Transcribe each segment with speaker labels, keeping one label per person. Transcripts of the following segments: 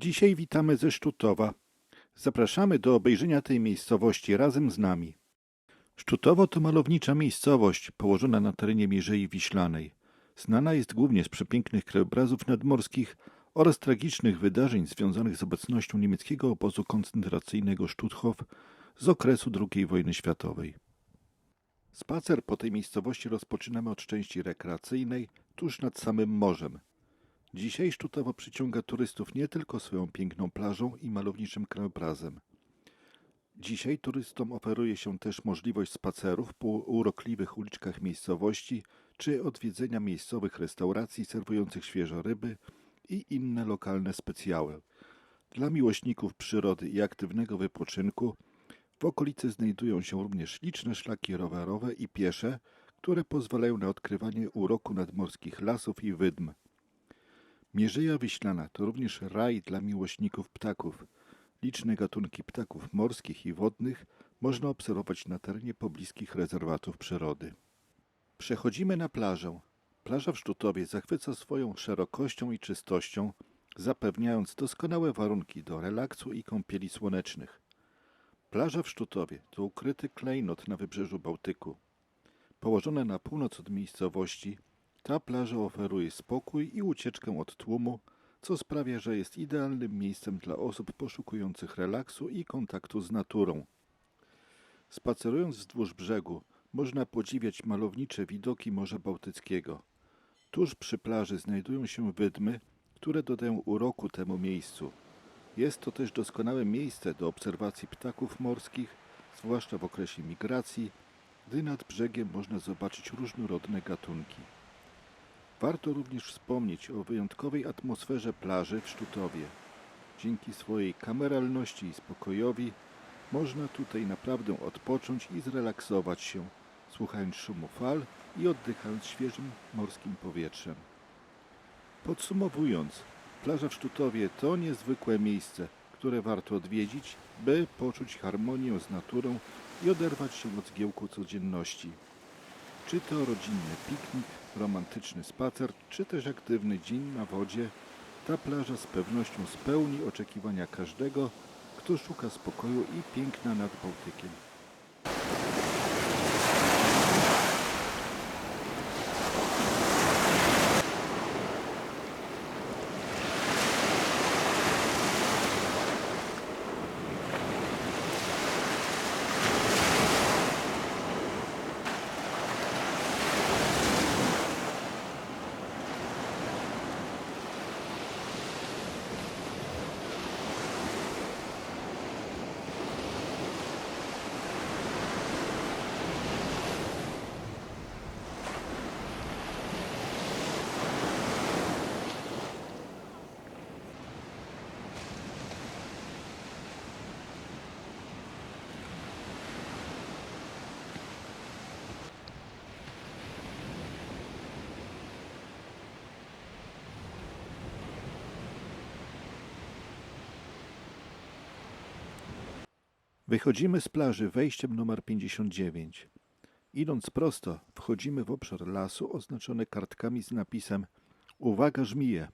Speaker 1: Dzisiaj witamy ze Sztutowa. Zapraszamy do obejrzenia tej miejscowości razem z nami. Sztutowo to malownicza miejscowość położona na terenie Mierzei Wiślanej. Znana jest głównie z przepięknych krajobrazów nadmorskich oraz tragicznych wydarzeń związanych z obecnością niemieckiego obozu koncentracyjnego Stutthof z okresu II wojny światowej. Spacer po tej miejscowości rozpoczynamy od części rekreacyjnej tuż nad samym morzem. Dzisiaj Sztutowo przyciąga turystów nie tylko swoją piękną plażą i malowniczym krajobrazem. Dzisiaj turystom oferuje się też możliwość spacerów po urokliwych uliczkach miejscowości czy odwiedzenia miejscowych restauracji serwujących świeże ryby i inne lokalne specjały. Dla miłośników przyrody i aktywnego wypoczynku w okolicy znajdują się również liczne szlaki rowerowe i piesze, które pozwalają na odkrywanie uroku nadmorskich lasów i wydm. Mierzeja Wiślana to również raj dla miłośników ptaków. Liczne gatunki ptaków morskich i wodnych można obserwować na terenie pobliskich rezerwatów przyrody. Przechodzimy na plażę. Plaża w Sztutowie zachwyca swoją szerokością i czystością, zapewniając doskonałe warunki do relaksu i kąpieli słonecznych. Plaża w Sztutowie to ukryty klejnot na wybrzeżu Bałtyku. Położona na północ od miejscowości, ta plaża oferuje spokój i ucieczkę od tłumu, co sprawia, że jest idealnym miejscem dla osób poszukujących relaksu i kontaktu z naturą. Spacerując wzdłuż brzegu, można podziwiać malownicze widoki Morza Bałtyckiego. Tuż przy plaży znajdują się wydmy, które dodają uroku temu miejscu. Jest to też doskonałe miejsce do obserwacji ptaków morskich, zwłaszcza w okresie migracji, gdy nad brzegiem można zobaczyć różnorodne gatunki. Warto również wspomnieć o wyjątkowej atmosferze plaży w Sztutowie. Dzięki swojej kameralności i spokojowi można tutaj naprawdę odpocząć i zrelaksować się, słuchając szumu fal i oddychając świeżym morskim powietrzem. Podsumowując, plaża w Sztutowie to niezwykłe miejsce, które warto odwiedzić, by poczuć harmonię z naturą i oderwać się od zgiełku codzienności. Czy to rodzinny piknik, romantyczny spacer, czy też aktywny dzień na wodzie, ta plaża z pewnością spełni oczekiwania każdego, kto szuka spokoju i piękna nad Bałtykiem. Wychodzimy z plaży wejściem numer 59. Idąc prosto, wchodzimy w obszar lasu oznaczony kartkami z napisem Uwaga żmije.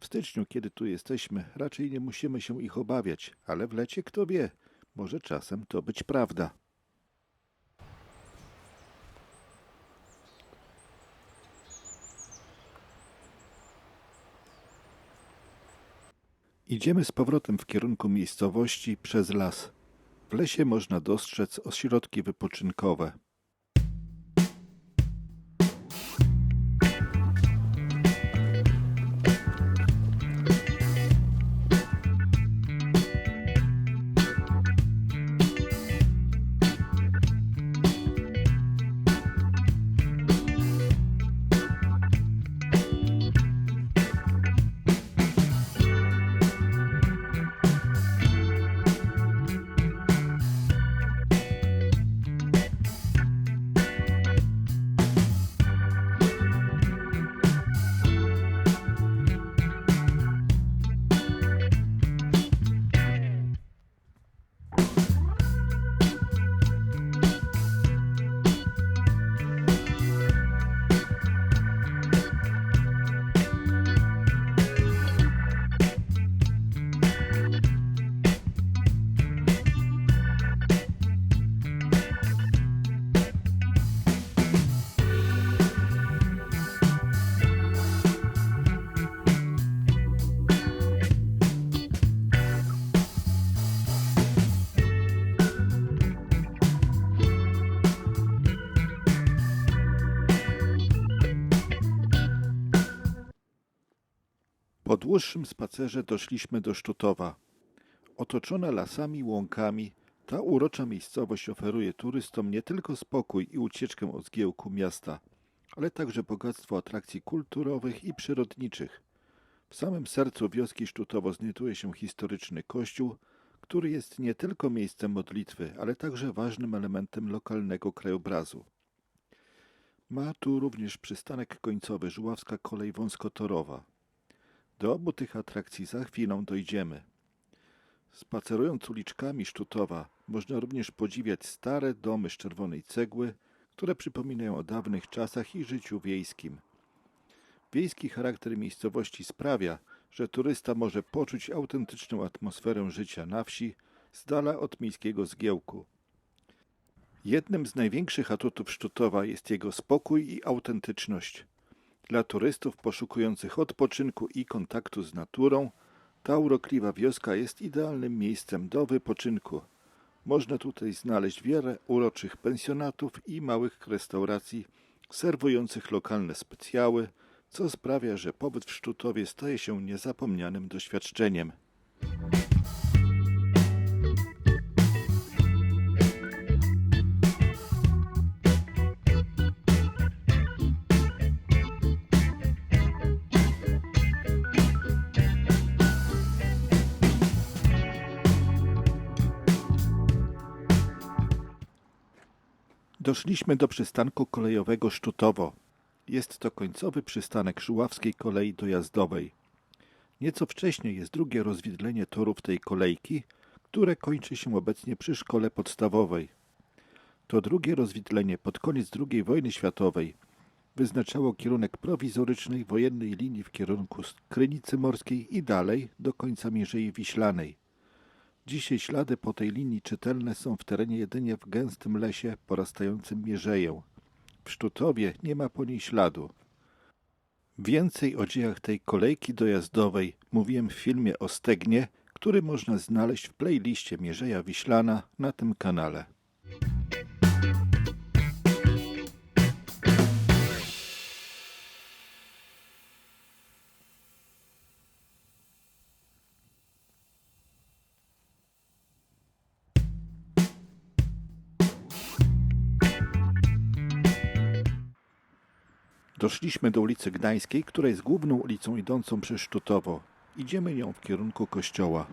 Speaker 1: W styczniu, kiedy tu jesteśmy, raczej nie musimy się ich obawiać, ale w lecie kto wie, może czasem to być prawda. Idziemy z powrotem w kierunku miejscowości przez las. W lesie można dostrzec ośrodki wypoczynkowe. Po dłuższym spacerze doszliśmy do Sztutowa. Otoczona lasami, łąkami, ta urocza miejscowość oferuje turystom nie tylko spokój i ucieczkę od zgiełku miasta, ale także bogactwo atrakcji kulturowych i przyrodniczych. W samym sercu wioski Sztutowo znajduje się historyczny kościół, który jest nie tylko miejscem modlitwy, ale także ważnym elementem lokalnego krajobrazu. Ma tu również przystanek końcowy Żuławska Kolej Wąskotorowa. Do obu tych atrakcji za chwilę dojdziemy. Spacerując uliczkami Sztutowa, można również podziwiać stare domy z czerwonej cegły, które przypominają o dawnych czasach i życiu wiejskim. Wiejski charakter miejscowości sprawia, że turysta może poczuć autentyczną atmosferę życia na wsi, z dala od miejskiego zgiełku. Jednym z największych atutów Sztutowa jest jego spokój i autentyczność. Dla turystów poszukujących odpoczynku i kontaktu z naturą, ta urokliwa wioska jest idealnym miejscem do wypoczynku. Można tutaj znaleźć wiele uroczych pensjonatów i małych restauracji serwujących lokalne specjały, co sprawia, że pobyt w Sztutowie staje się niezapomnianym doświadczeniem. Doszliśmy do przystanku kolejowego Sztutowo. Jest to końcowy przystanek Żuławskiej Kolei Dojazdowej. Nieco wcześniej jest drugie rozwidlenie torów tej kolejki, które kończy się obecnie przy szkole podstawowej. To drugie rozwidlenie pod koniec II wojny światowej wyznaczało kierunek prowizorycznej wojennej linii w kierunku Krynicy Morskiej i dalej do końca Mierzei Wiślanej. Dzisiaj ślady po tej linii czytelne są w terenie jedynie w gęstym lesie porastającym mierzeję. W Sztutowie nie ma po niej śladu. Więcej o dziejach tej kolejki dojazdowej mówiłem w filmie o Stegnie, który można znaleźć w playliście Mierzeja Wiślana na tym kanale. Doszliśmy do ulicy Gdańskiej, która jest główną ulicą idącą przez Sztutowo. Idziemy nią w kierunku kościoła.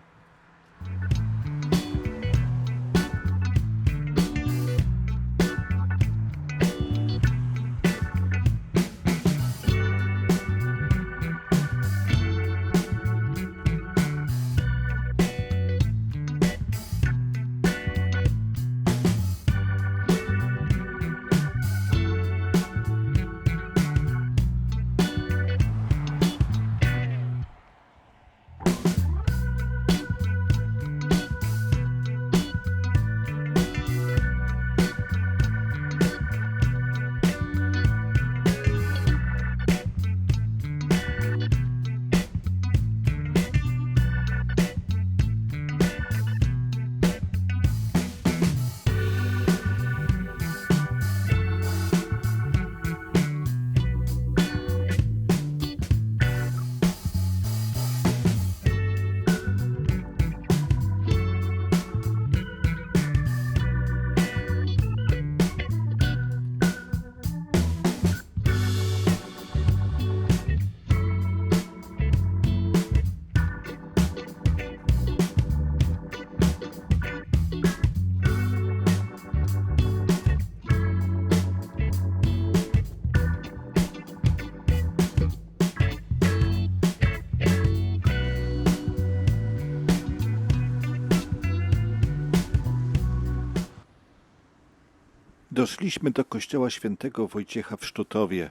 Speaker 1: Doszliśmy do kościoła świętego Wojciecha w Sztutowie.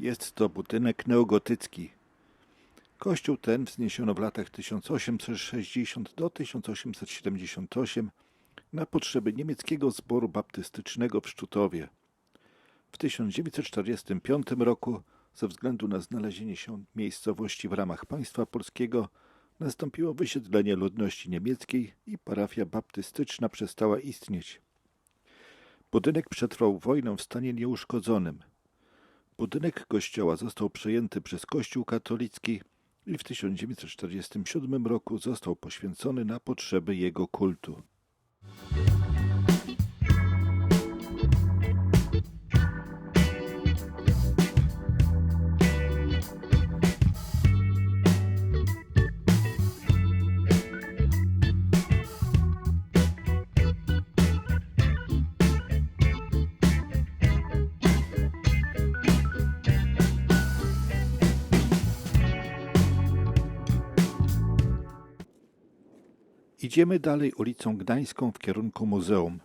Speaker 1: Jest to budynek neogotycki. Kościół ten wzniesiono w latach 1860 do 1878 na potrzeby niemieckiego zboru baptystycznego w Sztutowie. W 1945 roku, ze względu na znalezienie się miejscowości w ramach państwa polskiego, nastąpiło wysiedlenie ludności niemieckiej i parafia baptystyczna przestała istnieć. Budynek przetrwał wojnę w stanie nieuszkodzonym. Budynek kościoła został przejęty przez Kościół katolicki, i w 1947 roku został poświęcony na potrzeby jego kultu. Idziemy dalej ulicą Gdańską w kierunku muzeum.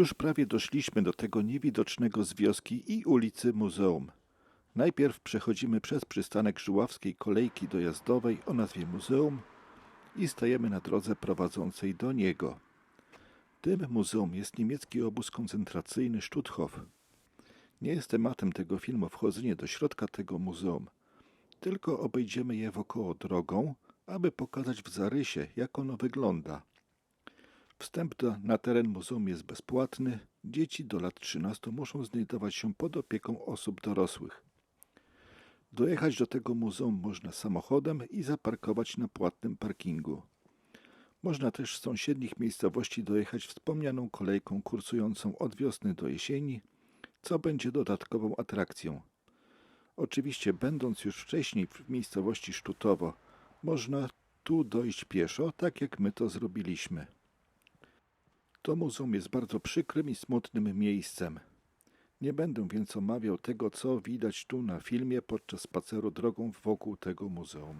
Speaker 1: Już prawie doszliśmy do tego niewidocznego z wioski i ulicy Muzeum. Najpierw przechodzimy przez przystanek żuławskiej kolejki dojazdowej o nazwie Muzeum i stajemy na drodze prowadzącej do niego. Tym muzeum jest niemiecki obóz koncentracyjny Stutthof. Nie jest tematem tego filmu wchodzenie do środka tego muzeum, tylko obejdziemy je wokoło drogą, aby pokazać w zarysie, jak ono wygląda. Wstęp do, na teren muzeum jest bezpłatny. Dzieci do lat 13 muszą znajdować się pod opieką osób dorosłych. Dojechać do tego muzeum można samochodem i zaparkować na płatnym parkingu. Można też z sąsiednich miejscowości dojechać wspomnianą kolejką kursującą od wiosny do jesieni, co będzie dodatkową atrakcją. Oczywiście, będąc już wcześniej w miejscowości Sztutowo, można tu dojść pieszo, tak jak my to zrobiliśmy. To muzeum jest bardzo przykrym i smutnym miejscem. Nie będę więc omawiał tego, co widać tu na filmie podczas spaceru drogą wokół tego muzeum.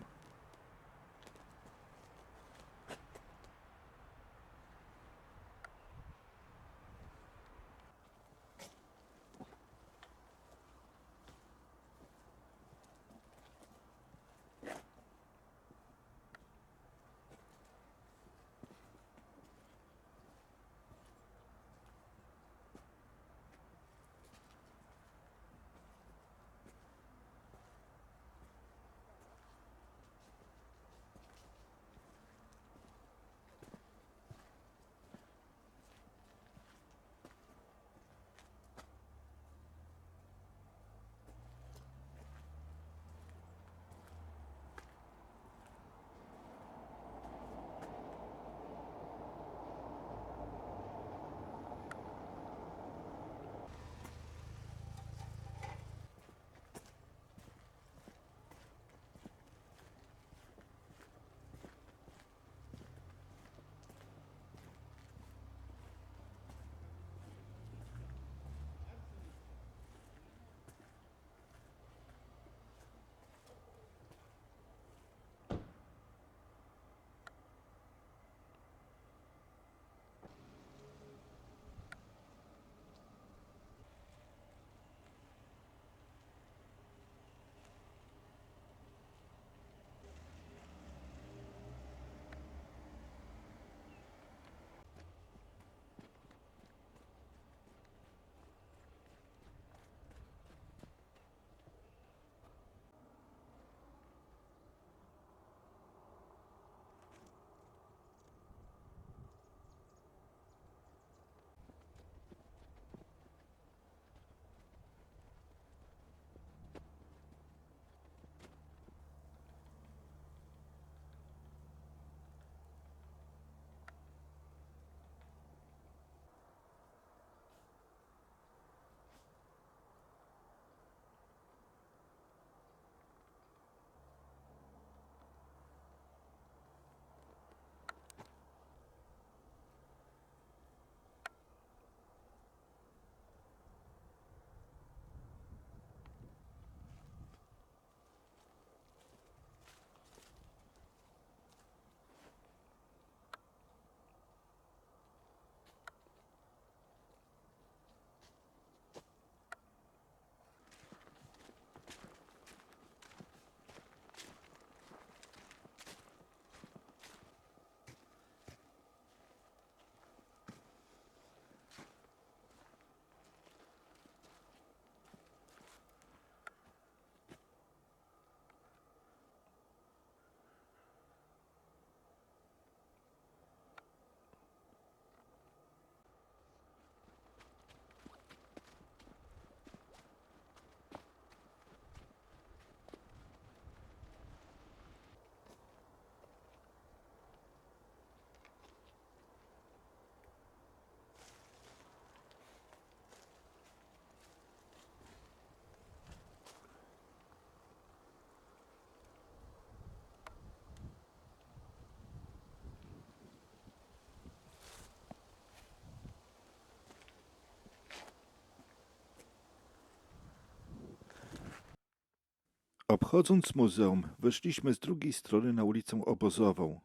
Speaker 1: Obchodząc muzeum, weszliśmy z drugiej strony na ulicę Obozową.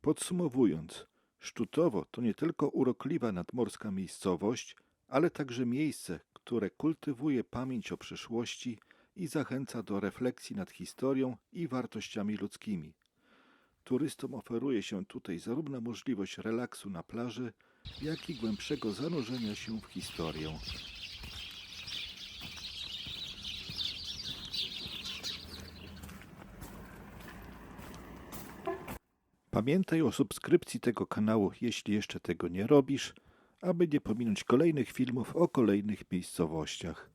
Speaker 1: Podsumowując, Sztutowo to nie tylko urokliwa nadmorska miejscowość, ale także miejsce, które kultywuje pamięć o przeszłości i zachęca do refleksji nad historią i wartościami ludzkimi. Turystom oferuje się tutaj zarówno możliwość relaksu na plaży, jak i głębszego zanurzenia się w historię. Pamiętaj o subskrypcji tego kanału, jeśli jeszcze tego nie robisz, aby nie pominąć kolejnych filmów o kolejnych miejscowościach.